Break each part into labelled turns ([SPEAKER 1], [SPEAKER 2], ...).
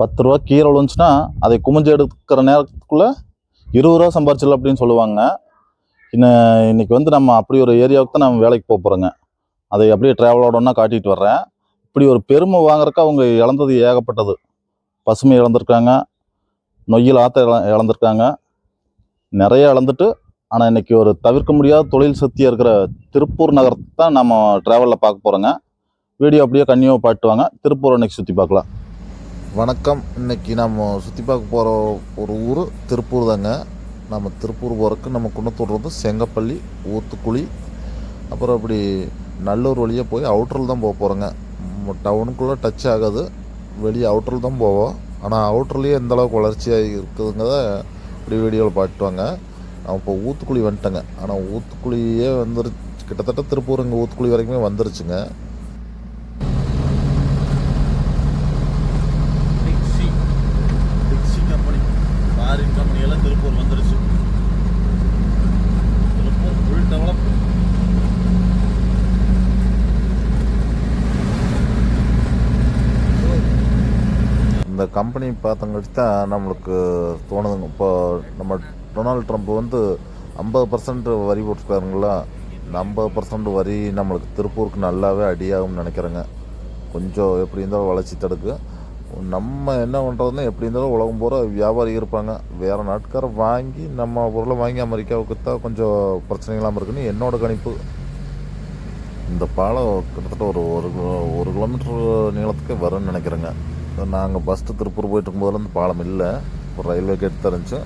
[SPEAKER 1] பத்து ரூபா கீரை விழுந்துச்சுன்னா அதை குமிஞ்சு எடுக்கிற நேரத்துக்குள்ளே இருபது ரூபா சம்பாரிச்சிடல அப்படின்னு சொல்லுவாங்க. இன்னும் இன்னைக்கு வந்து நம்ம அப்படி ஒரு ஏரியாவுக்கு தான் நம்ம வேலைக்கு போக போகிறோங்க அதை அப்படியே ட்ராவலோடனா காட்டிகிட்டு காட்டிட்டு வர்றேன். இப்படி ஒரு பெருமை வாங்குறக்கு அவங்க இழந்தது ஏகப்பட்டது. பசுமை இழந்திருக்காங்க. நொய்யில் ஆற்ற இழ இழந்திருக்காங்க. நிறைய இழந்துட்டு ஆனால் இன்னைக்கு ஒரு தவிர்க்க முடியாத தொழில் சக்தியாக இருக்கிற திருப்பூர் நகரத்தை தான் நம்ம ட்ராவலில் பார்க்க போகிறோங்க வீடியோ அப்படியே கன்னியூவாக பாட்டு வாங்க திருப்பூர் அன்னைக்கு சுற்றி பார்க்கலாம்.
[SPEAKER 2] வணக்கம். இன்னைக்கு நம்ம சுற்றி பார்க்க போகிற ஒரு ஊர் திருப்பூர் தாங்க. நம்ம திருப்பூர் போகிறக்கு நம்ம குன்னத்தூர் வந்து செங்கப்பள்ளி ஊத்துக்குழி அப்புறம் அப்படி நல்லூர் வழியாக போய் அவுட்டரில் தான் போக போகிறோங்க டவுனுக்குள்ளே டச் ஆகாது. வெளியே அவுட்டரில் தான் போவோம். ஆனால் அவுட்டர்லேயே எந்தளவுக்கு வளர்ச்சியாக இருக்குதுங்கிறத இப்படி வீடியோவில் பாட்டுவாங்க நான் இப்போ ஊத்துக்குழி வந்துட்டேங்க. ஆனால் ஊத்துக்குழியே வந்துரு கிட்டத்தட்ட திருப்பூர் இங்கே ஊத்துக்குழி வரைக்குமே வந்துருச்சுங்க
[SPEAKER 1] Dixcy Dixcy company foreign company எல்லாம் திருப்பூர் வந்துருச்சு திருப்பூர் ஃபுல் டெவலப்
[SPEAKER 2] பண்ணி பார்த்தங்காட்டி தான் நம்மளுக்கு தோணுதுங்க. இப்போ நம்ம டொனால்ட் ட்ரம்ப் வந்து ஐம்பது பர்சன்ட் வரி போட்டிருக்காருங்களா? இந்த ஐம்பது பர்சன்ட் வரி நம்மளுக்கு திருப்பூருக்கு நல்லாவே அடியாகும்னு நினைக்கிறேங்க. கொஞ்சம் எப்படி இருந்தாலும் வளர்ச்சி தடுக்கு. நம்ம என்ன பண்ணுறதுன்னா எப்படி இருந்தாலும் உலகம் பூரா வியாபாரி இருப்பாங்க. வேறு நாட்டுக்கார வாங்கி நம்ம பொருளை வாங்கி அமெரிக்காவுக்கு தான் கொஞ்சம் பிரச்சனைகளாமல் இருக்குன்னு என்னோட கணிப்பு. இந்த பாலம் கிட்டத்தட்ட ஒரு ஒரு கிலோ- ஒரு கிலோமீட்டர் நீளத்துக்கு வரும்னு நினைக்கிறேங்க. நாங்கள் ஃபஸ்ட்டு திருப்பூர் போயிட்டு இருக்கும்போதுல அந்த பாலம் இல்லை. ஒரு ரயில்வே கேட் தெரிஞ்சு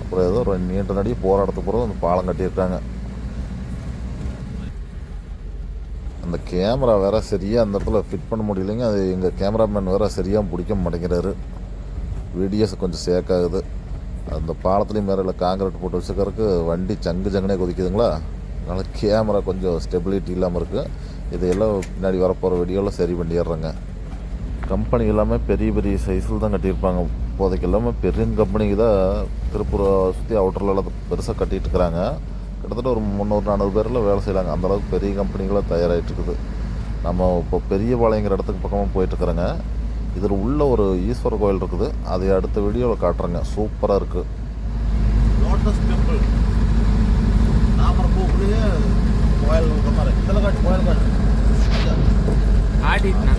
[SPEAKER 2] அப்புறம் ஏதோ ஒரு நீண்ட நடி போராட்டத்துக்கு பிறகு அந்த பாலம் கட்டியிருக்காங்க. அந்த கேமரா வேற சரியாக அந்த இடத்துல ஃபிட் பண்ண முடியலைங்க. அது எங்கள் கேமராமேன் வேற சரியாக பிடிக்க மாட்டேங்கிறாரு. வீடியோஸ் கொஞ்சம் சேக் ஆகுது. அந்த பாலத்துலேயும் மேலே காங்கிரீட் போட்டு வச்சுக்கிறதுக்கு வண்டி சங்கு சங்குனே கொதிக்குதுங்களா? அதனால் கேமரா கொஞ்சம் ஸ்டெபிலிட்டி இல்லாமல் இருக்குது இதையெல்லாம் பின்னாடி வரப்போகிற வீடியோவில் சரி பண்ணிடுறேங்க. கம்பெனி எல்லாமே பெரிய பெரிய சைஸில் தான் கட்டியிருப்பாங்க. இப்போதைக்கு எல்லாமே பெரிய கம்பெனிக்கு தான் திருப்பூரை சுற்றி அவுட்டரில் எல்லாம் பெருசாக கட்டிட்டு இருக்கிறாங்க. கிட்டத்தட்ட ஒரு முந்நூறு நானூறு பேரில் வேலை செய்கிறாங்க அந்தளவுக்கு பெரிய கம்பெனிகளாக தயாராகிட்டு இருக்குது. நம்ம இப்போ பெரிய பாளையங்கிற இடத்துக்கு பக்கமாக போயிட்டுருக்குறேங்க இதில் உள்ள ஒரு ஈஸ்வர கோயில் இருக்குது. அதை அடுத்த வீடியோவில் காட்டுறேங்க. சூப்பராக இருக்குது
[SPEAKER 1] லோட்டஸ் டெம்பிள் நாமரப்பூக்குள்ளேயே கோயில் கோயில் காட்டு.
[SPEAKER 3] ஆடிட்னா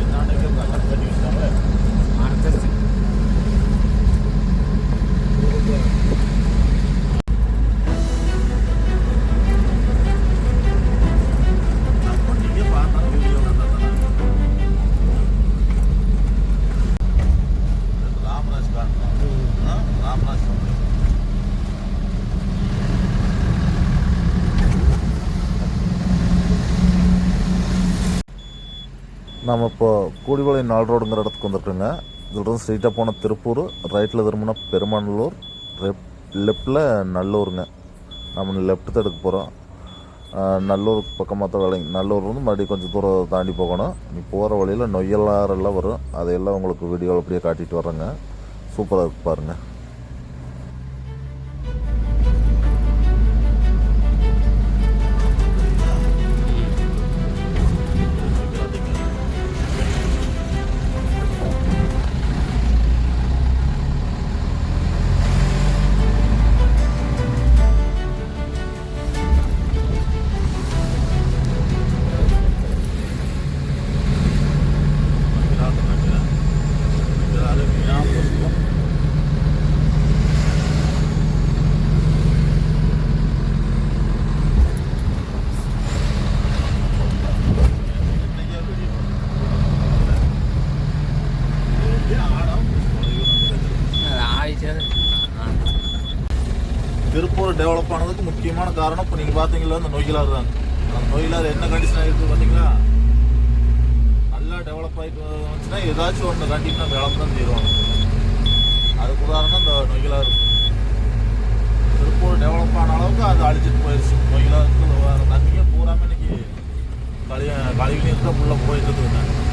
[SPEAKER 1] நம்ம
[SPEAKER 2] இப்போ கூடிவளை நாள் ரோடுங்கிற இடத்துக்கு வந்திருக்கோங்க. இதுலேருந்து ஸ்ட்ரெயிட்டாக போன திருப்பூர் ரைட்டில் திரும்பினா பெருமாநல்லூர் லெப் லெஃப்டில் நல்லூருங்க. நம்ம லெஃப்ட் தான் எடுக்க போகிறோம் நல்லூர் பக்கமாக தான் வேலைங்க நல்லூர் வந்து மறுபடியும் கொஞ்சம் தூரம் தாண்டி போகணும். நீ போகிற வழியில் நொய்யலாரெல்லாம் வரும். அதையெல்லாம் உங்களுக்கு வீடியோவில் அப்படியே காட்டிகிட்டு வர்றேங்க. சூப்பராக இருக்கு பாருங்கள்
[SPEAKER 1] டெவலப் ஆனதுக்கு முக்கியமான காரணம் இப்போ நீங்கள் பார்த்தீங்களா அந்த நொய்யலாறு தான். அந்த நொய்யலாறு என்ன கண்டிஷன் ஆகிருக்கு பார்த்தீங்களா நல்லா டெவலப் ஆகிட்டு வந்துச்சுன்னா ஏதாச்சும் ஒன்று கண்டிப்பாக நம்ம இழந்து தான் தீருவாங்க அதுக்கு உதாரணம் இந்த நொய்யலாறு திருப்பூர் டெவலப் ஆன அளவுக்கு அது அழிச்சிட்டு போயிடுச்சு நொய்யலாறு தண்ணியே பூராமே இன்னைக்கு கழி கழிவு நீர் தான் உள்ளே போயிட்டு இருக்குதுங்க.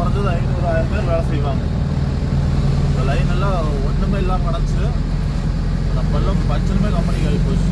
[SPEAKER 1] குறைஞ்சது ஐநூறு ஆயிரம் பேர் வேலை செய்வாங்க. இந்த லைன் எல்லாம் ஒன்றுமே இல்லாமல் கிடச்சி பள்ளம் பச்சனமே கம்பெனிக்கு ஆகி போச்சு.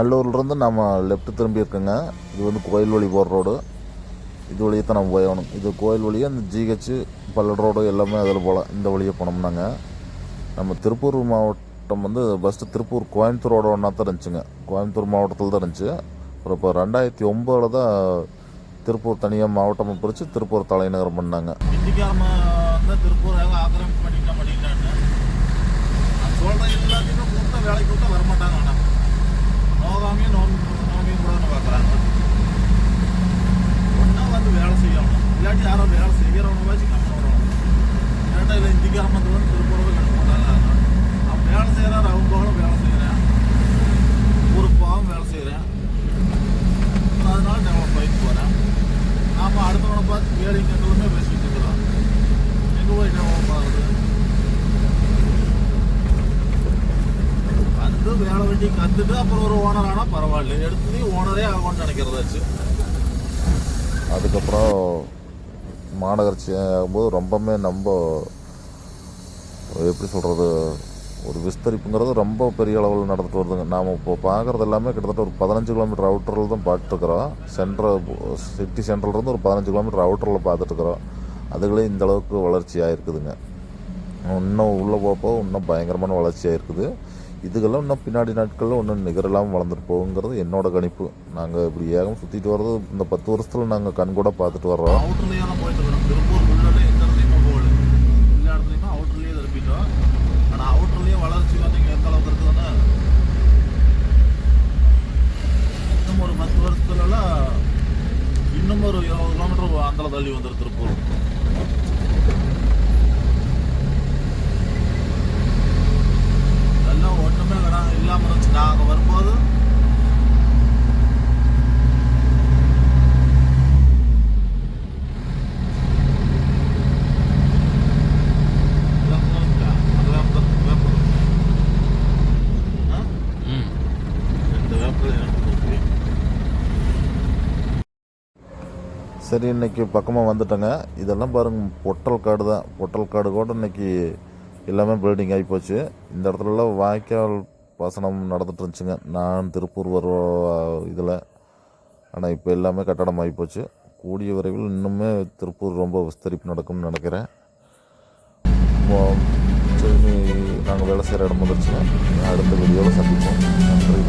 [SPEAKER 2] நல்லூர்லேருந்து நம்ம லெஃப்ட் திரும்பி இருக்கோங்க. இது வந்து கோயில் வழி போகிற ரோடு இது வழியே தான் நம்ம போயணும் இது கோயில் வழியாக இந்த ஜிஹெச் பல்லட் ரோடு எல்லாமே அதில் போகலாம் இந்த வழியை போனோம்னாங்க. நம்ம திருப்பூர் மாவட்டம் வந்து ஃபஸ்ட்டு திருப்பூர் கோயம்புத்தூரோட ஒன்றா தான் இருந்துச்சுங்க. கோயம்புத்தூர் மாவட்டத்தில் தான் இருந்துச்சு. அப்புறம் இப்போ ரெண்டாயிரத்தி ஒம்போதில் தான் திருப்பூர் தனியாக மாவட்டமாக பிரித்து திருப்பூர் தலைநகரம் பண்ணாங்க.
[SPEAKER 1] திருப்பூர் ஆக்கிரமிப்பு எல்லாத்தையுமே கூப்பிட்டா வேலைக்கு கூப்பிட்டா வரமாட்டாங்க ஆனால் நோகாமையும் நோ நோமையும் கூட பார்க்குறாங்க ஒன்றா வந்து வேலை செய்யணும் இல்லாட்டி யாரோ வேலை செய்கிறவனை வச்சு கம்மி வரணும் இல்லாட்டா இல்லை இந்திக்காம வந்து வந்து திருப்பூர் கட்ட மாட்டாங்க அவன் வேலை செய்கிறாரு அவங்க போகணும் வேலை செய்கிறேன் ஊருக்கு போகாமல் வேலை செய்கிறேன் அதனால டெவலப் ஆகிட்டு போகிறேன் நாம அடுத்தவனை பார்த்து கேள்வி கேட்கலுமே பேசிட்டு இருக்கிறோம் எங்க போய் டெவலப் ஆகுது வந்து வேலை வெட்டி கத்துட்டு அப்புறம் ஒரு ஓனர் ஆனா பரவாயில்ல. எடுத்து ஓனரே ஆகும்னு நினைக்கிறதாச்சு
[SPEAKER 2] அதுக்கப்புறம் மாநகராட்சி ஆகும்போது ரொம்பவுமே நம்ம எப்படி சொல்கிறது ஒரு விஸ்தரிப்புங்கிறது ரொம்ப பெரிய அளவில் நடந்துட்டு வருதுங்க. நாம் இப்போ பார்க்குறது எல்லாமே கிட்டத்தட்ட ஒரு பதினஞ்சு கிலோமீட்டர் அவுட்டரில் தான் பார்த்துருக்குறோம். சென்ட்ரல் சிட்டி சென்ட்ரல்லேருந்து ஒரு பதினஞ்சு கிலோமீட்டர் அவுட்டரில் பார்த்துட்டுருக்குறோம். அதுகளே இந்த அளவுக்கு வளர்ச்சி ஆகிருக்குதுங்க இன்னும் உள்ளே போகப்போ இன்னும் பயங்கரமான வளர்ச்சி ஆகிருக்குது இதுக்கெல்லாம் இன்னும் பின்னாடி நாட்களில் இன்னும் நிகரில்லாமல் வளர்ந்துட்டு போகுங்கிறது என்னோட கணிப்பு. நாங்கள் இப்படி ஏகம் சுற்றிட்டு வர்றது இந்த பத்து வருஷத்தில் நாங்கள் கண்கூட பார்த்துட்டு வர்றோம்.
[SPEAKER 1] அவுட்டர்லயே தான் போயிட்டு இருக்கிறோம். திருப்பூர் உள்ளே எந்த இடத்துலையுமே போகல. எல்லா இடத்துலையுமே அவுட்டர்லயே திருப்பிட்டோம் ஆனால் அவுட்டர்லயே வளர்ச்சி வந்து இங்க எந்த அளவுக்கு இருக்குதுன்னா இன்னும் ஒரு பத்து வருஷத்துலலாம் இன்னும் ஒரு இருபது கிலோமீட்டர் அந்தல தள்ளி வந்துடும் திருப்பூர்.
[SPEAKER 2] சரி இன்னைக்கு பக்கமாக வந்துட்டேங்க. இதெல்லாம் பாருங்கள் பொட்டல் காடு தான். பொட்டல் காடு கூட இன்னைக்கு எல்லாமே பில்டிங் ஆகி போச்சு. இந்த இடத்துலலாம் வாய்க்கால் பாசனம் நடந்துட்டு இருந்துச்சுங்க. நான் திருப்பூர் வர இதில். ஆனால் இப்போ எல்லாமே கட்டடம் ஆகி போச்சு. கூடிய விரைவில் இன்னுமே திருப்பூர் ரொம்ப விஸ்தரிப்பு நடக்கும்னு நினைக்கிறேன். சரி நாங்கள் வேலை செய்கிற இடம் வந்துருச்சுங்க. அடுத்த வீடியோவில் சந்திப்போம். நன்றி